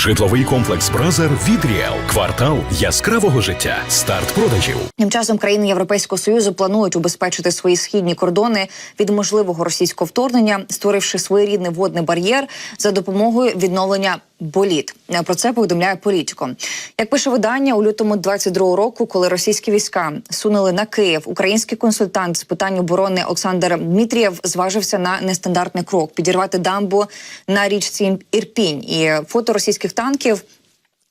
Житловий комплекс Бразер від Ріел. Квартал яскравого життя. Старт продажів. Тим часом країни Європейського союзу планують убезпечити свої східні кордони від можливого російського вторгнення, створивши своєрідний водний бар'єр за допомогою відновлення боліт. Про це повідомляє політико. Як пише видання у лютому 22-го року, коли російські війська сунули на Київ, український консультант з питань оборони Олександр Дмитрієв зважився на нестандартний крок підірвати дамбу на річці Ірпінь і фото російських танків.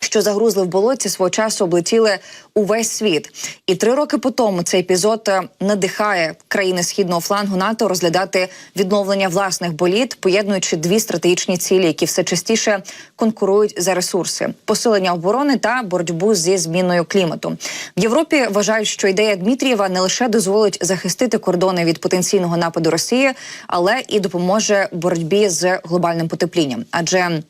Що загрузли в болоті свого часу облетіли увесь світ, і три роки по тому цей епізод е, надихає країни східного флангу НАТО розглядати відновлення власних боліт, поєднуючи дві стратегічні цілі, які все частіше конкурують за ресурси: посилення оборони та боротьбу зі зміною клімату. В Європі вважають, що ідея Дмитрієва не лише дозволить захистити кордони від потенційного нападу Росії, але і допоможе боротьбі з глобальним потеплінням, адже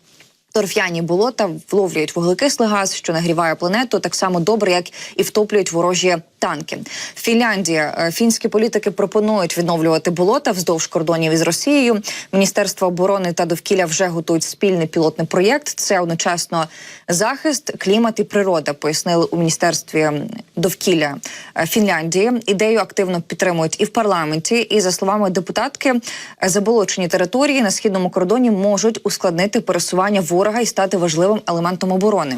Торф'яні болота вловлюють вуглекислий газ, що нагріває планету так само добре, як і втоплюють ворожі танки. Фінляндія е, фінські політики пропонують відновлювати болота вздовж кордонів із Росією. Міністерство оборони та довкілля вже готують спільний пілотний проєкт. Це одночасно захист, клімат і природа. Пояснили у міністерстві довкілля е, Фінляндії. Ідею активно підтримують і в парламенті. І за словами депутатки, заболочені території на східному кордоні можуть ускладнити пересування ворога і стати важливим елементом оборони.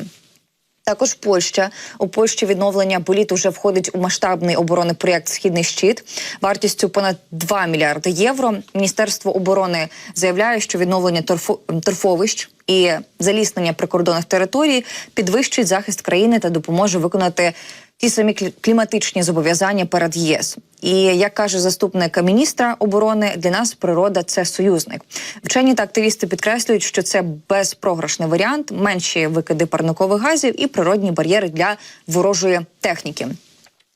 Також Польща у Польщі відновлення боліт уже входить у масштабний оборонний проєкт Східний щит вартістю понад 2 мільярди євро. Міністерство оборони заявляє, що відновлення торфу, торфовищ і заліснення прикордонних територій підвищить захист країни та допоможе виконати ті самі кліматичні зобов'язання перед ЄС. І як каже заступник міністра оборони, для нас природа це союзник. Вчені та активісти підкреслюють, що це безпрограшний варіант, менші викиди парникових газів і природні бар'єри для ворожої техніки.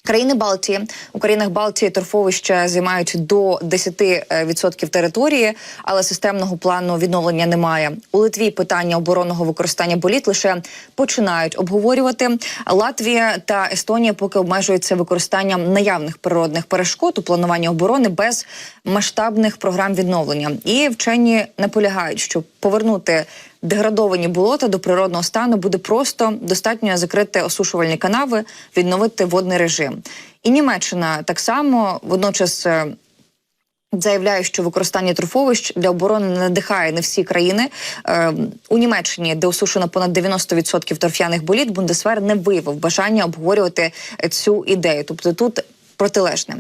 Країни Балтії у країнах Балтії торфовища займають до 10% території, але системного плану відновлення немає. У Литві питання оборонного використання боліт лише починають обговорювати. Латвія та Естонія поки обмежуються використанням наявних природних перешкод у плануванні оборони без масштабних програм відновлення. І вчені наполягають, що повернути деградовані болота до природного стану буде просто достатньо закрити осушувальні канави, відновити водний режим. І Німеччина так само водночас. е, Заявляє, що використання торфовищ для оборони не надихає не всі країни. Е, у Німеччині, де осушено понад 90% торф'яних боліт, Бундесвер не виявив бажання обговорювати цю ідею. Тобто тут протилежне.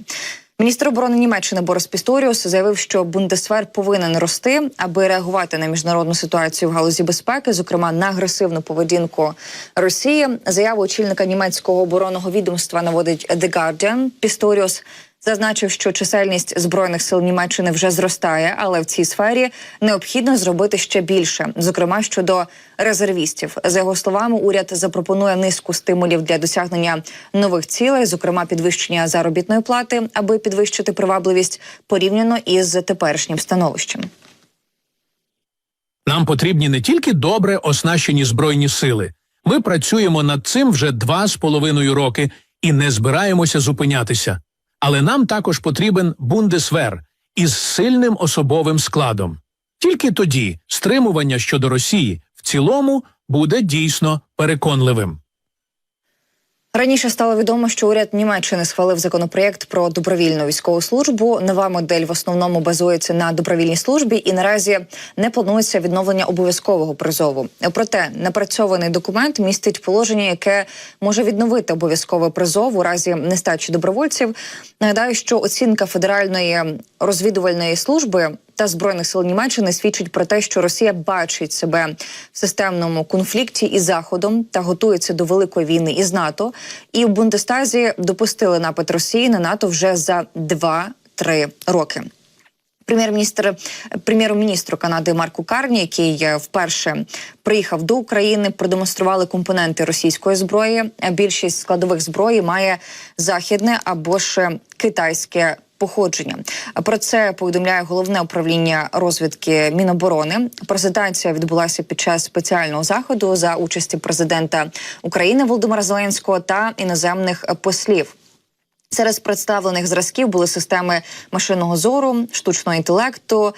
Міністр оборони Німеччини Борис Пісторіус заявив, що Бундесвер повинен рости, аби реагувати на міжнародну ситуацію в галузі безпеки, зокрема на агресивну поведінку Росії. Заяву очільника німецького оборонного відомства наводить The Guardian. Пісторіус зазначив, що чисельність збройних сил Німеччини вже зростає, але в цій сфері необхідно зробити ще більше, зокрема щодо резервістів. За його словами, уряд запропонує низку стимулів для досягнення нових цілей, зокрема підвищення заробітної плати, аби підвищити привабливість порівняно із теперішнім становищем. Нам потрібні не тільки добре оснащені збройні сили. Ми працюємо над цим вже два з половиною роки і не збираємося зупинятися. Але нам також потрібен бундесвер із сильним особовим складом. Тільки тоді стримування щодо Росії в цілому буде дійсно переконливим. Раніше стало відомо, що уряд Німеччини схвалив законопроєкт про добровільну військову службу. Нова модель в основному базується на добровільній службі, і наразі не планується відновлення обов'язкового призову. Проте напрацьований документ містить положення, яке може відновити обов'язковий призов у разі нестачі добровольців. Нагадаю, що оцінка федеральної розвідувальної служби та збройних сил Німеччини свідчить про те, що Росія бачить себе в системному конфлікті із Заходом та готується до великої війни із НАТО. І в Бундестазі допустили напад Росії на НАТО вже за 2-3 роки. Прем'єр-міністр прем'єр-міністру Канади Марку Карні, який е, вперше приїхав до України, продемонстрували компоненти російської зброї. Більшість складових зброї має західне або ж китайське походження. Про це повідомляє головне управління розвідки Міноборони. Презентація відбулася під час спеціального заходу за участі президента України Володимира Зеленського та іноземних послів. Серед представлених зразків були системи машинного зору, штучного інтелекту,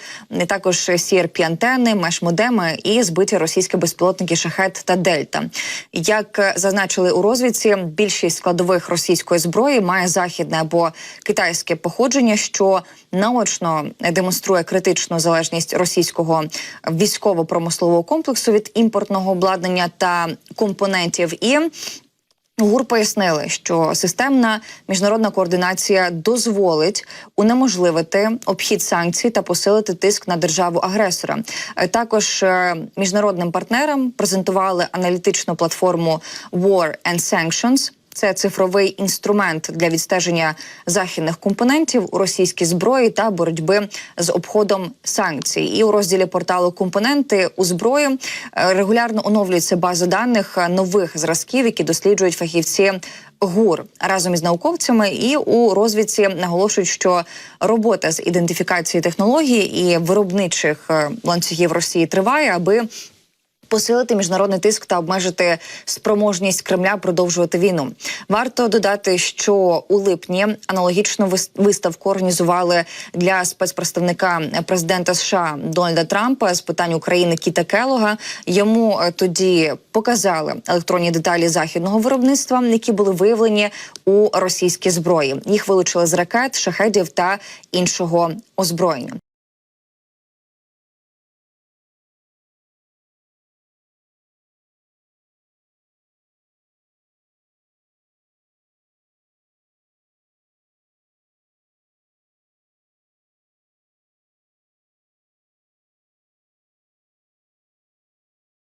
також crp антени меш-модеми і збиті російські безпілотники Шахет та Дельта. Як зазначили у розвідці, більшість складових російської зброї має західне або китайське походження, що наочно демонструє критичну залежність російського військово-промислового комплексу від імпортного обладнання та компонентів і. ГУР пояснили, що системна міжнародна координація дозволить унеможливити обхід санкцій та посилити тиск на державу агресора. Е, Також е, міжнародним партнерам презентували аналітичну платформу War and Sanctions. Це цифровий інструмент для відстеження західних компонентів у російській зброї та боротьби з обходом санкцій. І у розділі порталу компоненти у зброї е, регулярно оновлюється база даних нових зразків, які досліджують фахівці. ГУР разом із науковцями і у розвідці наголошують, що робота з ідентифікації технологій і виробничих е, ланцюгів Росії триває, аби Посилити міжнародний тиск та обмежити спроможність Кремля продовжувати війну. Варто додати, що у липні аналогічну вис- виставку організували для спецпредставника президента США Дональда Трампа з питань України Кіта Келога. Йому е, тоді показали електронні деталі західного виробництва, які були виявлені у російській зброї. Їх вилучили з ракет, шахедів та іншого озброєння.